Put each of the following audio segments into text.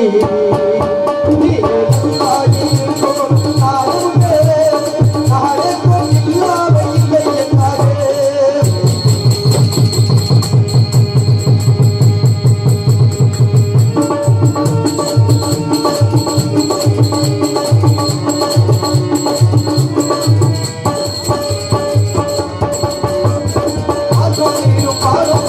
아, 바로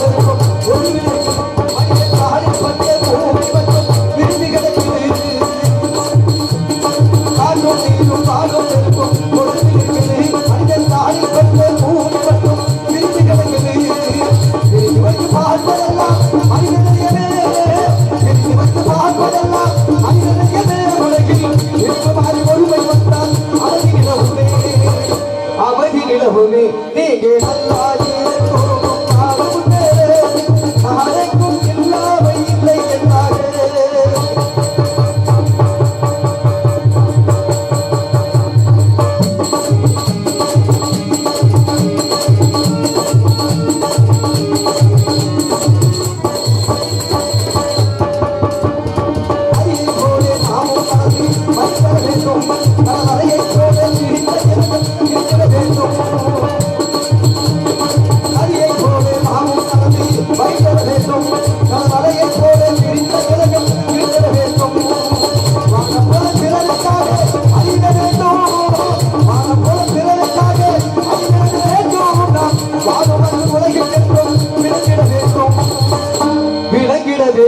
ಅವಧಿ ನಿಲಹುವೆ ನೀಗೆ ನಲ್ಲಾಗಿ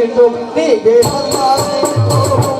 Oh, oh, oh, oh,